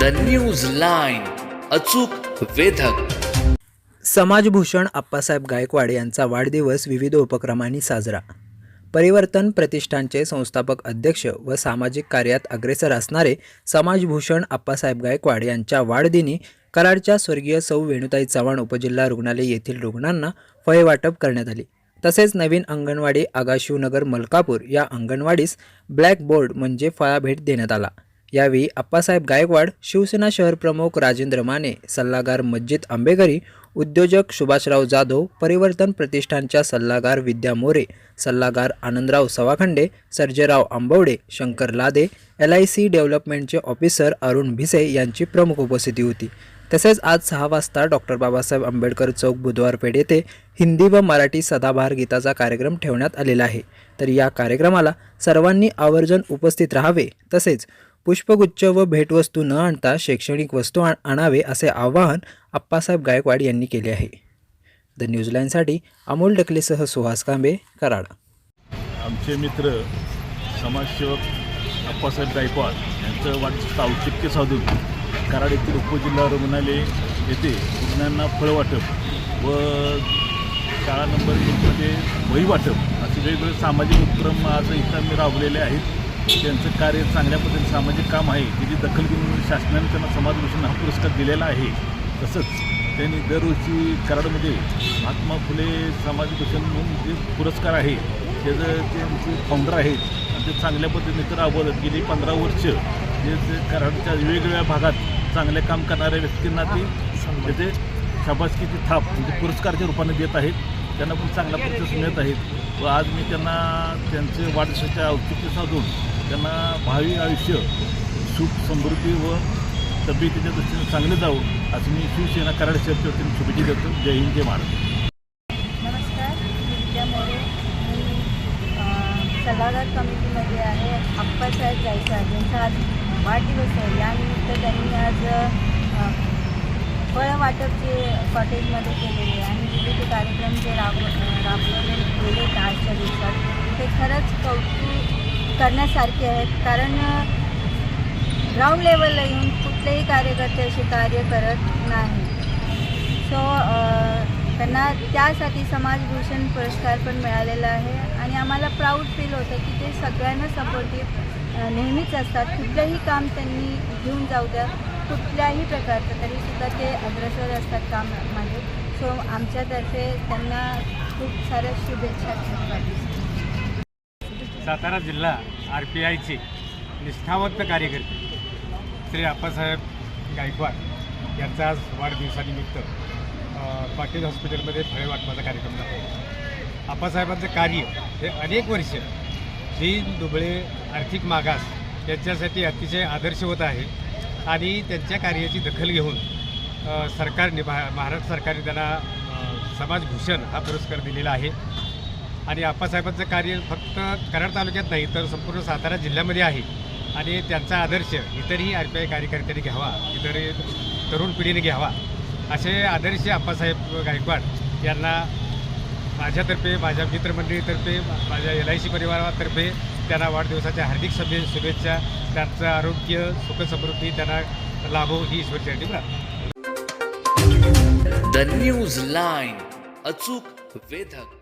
The news line अचूक वेधक. समाजभूषण आप्पासाहेब गायकवाड यांचा वाढदिवस विविध उपक्रमांनी साजरा. परिवर्तन प्रतिष्ठानचे संस्थापक अध्यक्ष व सामाजिक कार्यात अग्रेसर असणारे समाजभूषण आप्पासाहेब गायकवाड यांच्या वाढदिनी कराडच्या स्वर्गीय सौ वेणुताई चव्हाण उपजिल्हा रुग्णालय येथील रुग्णांना फळे वाटप करण्यात आली. तसेच नवीन अंगणवाडी आगाशिवनगर मलकापूर या अंगणवाडीस ब्लॅक बोर्ड म्हणजे फळाभेट देण्यात आला. यावेळी अप्पासाहेब गायकवाड शिवसेना शहर प्रमुख राजेंद्र माने सल्लागार मज्जिद आंबेकरी उद्योजक सुभाषराव जाधव परिवर्तन प्रतिष्ठानच्या सल्लागार विद्या मोरे सल्लागार Anandrao सवाखंडे Sarjerao Ambawade Shankar Lade L I C डेव्हलपमेंटचे officer Arun Bhise यांची प्रमुख उपस्थिती होती. तसेच आज सहा वाजता डॉक्टर बाबासाहेब आंबेडकर चौक बुधवार पेठ येथे हिंदी व मराठी सदाभार गीताचा कार्यक्रम ठेवण्यात आलेला आहे. तर या कार्यक्रमाला सर्वांनी आवर्जून उपस्थित राहावे. तसेच पुष्पगुच्छ व भेटवस्तू न आणता शैक्षणिक वस्तू आणावे असे आवाहन आप्पासाहेब गायकवाड यांनी केले आहे. द न्यूझीलँडसाठी अमोल डकलेसह सुहास कांबे कराड. आमचे मित्र समाजसेवक अप्पासाहेब गायकवाड यांचं वाटचं औचित्य साधून कराड येथील उपजिल्हा रुग्णालय येथे रुग्णांना फळ वाटप व शाळा नंबर एकमध्ये वही वाटप असे वेगवेगळे सामाजिक उपक्रम आज इथं आम्ही राबवलेले आहेत. त्यांचं कार्य चांगल्या पद्धतीने सामाजिक काम आहे त्याची दखल घेऊन शासनाने त्यांना समाजभूषण हा पुरस्कार दिलेला आहे तसंच त्यांनी दरवर्षी कराडमध्ये महात्मा फुले समाजभूषण म्हणून जे पुरस्कार आहे त्याचं त्यांचे फाउंडर आहेत आणि ते चांगल्या पद्धतीने तर राबवतात गेली पंधरा वर्ष जे जे कराडच्या वेगवेगळ्या भागात चांगले काम करणाऱ्या व्यक्तींना ते त्याचे शाबासकीची थाप म्हणजे पुरस्कारच्या रूपाने देत आहेत. त्यांना पण चांगला प्रतिसाद मिळत आहेत. व आज मी त्यांना त्यांचे वाढदिवसाच्या औचित्य साधून त्यांना भावी आयुष्य सुख समृद्धी व तब्येतीच्या दृष्टीने चांगले जावं असं मी शिवसेना कराड शहरच्या वतीने शुभेच्छा देतो. जय हिंद जय महाराष्ट्र. नमस्कार. मी विद्या मोरे मी अ, सल्लागार कमिटीमध्ये आहे. आप्पासाहेब गायकवाड यांचा आज वाढदिवस आहे. यानिमित्त त्यांनी आज अ, फळ वाटपचे कॉटेजमध्ये केलेले आणि विविध कार्यक्रम जे राबव राबवले गेले आजच्या दिवसात ते खरंच कौतुक करण्यासारखे आहेत. कारण ग्राउंड लेवलला येऊन कुठलेही कार्यकर्ते असे कार्य करत नाही. सो त्यांना त्यासाठी समाजभूषण पुरस्कार पण मिळालेला आहे. आणि आम्हाला प्राऊड फील होतं की ते सगळ्यांना सपोर्टिव्ह नेहमीच असतात. कुठलंही काम त्यांनी घेऊन जाऊ द्या कुठल्याही प्रकारचं तरीसुद्धा ते अग्रसर असतात काम माझे सो आमच्यातर्फे त्यांना खूप साऱ्या शुभेच्छा सातारा जिल्हा आर पी आयचे निष्ठावंत कार्यकर्ते श्री आप्पासाहेब गायकवाड यांचा आज वाढदिवसानिमित्त पाटील हॉस्पिटलमध्ये फळे वाटपाचा कार्यक्रम झाला. आप्पासाहेबांचं कार्य हे अनेक वर्ष दीन दुबळे आर्थिक मागास यांच्यासाठी अतिशय आदर्श होत आहे आणि त्यांच्या कार्याची दखल घेऊन सरकारने भा महाराष्ट्र सरकारने त्यांना समाजभूषण हा पुरस्कार दिलेला आहे. आणि आप्पासाहेबांचं कार्य फक्त कराड तालुक्यात नाही तर संपूर्ण सातारा जिल्ह्यामध्ये आहे. आणि त्यांचा आदर्श इतरही आर पी आय कार्यकर्त्यांनी घ्यावा इतर तरुण पिढीने घ्यावा असे आदर्श आप्पासाहेब गायकवाड यांना माझ्यातर्फे माझ्या मित्रमंडळीतर्फे माझ्या एल आय सी परिवारातर्फे त्यांना वाढदिवसाच्या हार्दिक सभे शुभेच्छा त्यांचं आरोग्य सुखसमृद्धी त्यांना लाभो ही ईश्वरच्यासाठी प्रार्थना. द न्यूज लाईन अचूक वेधक.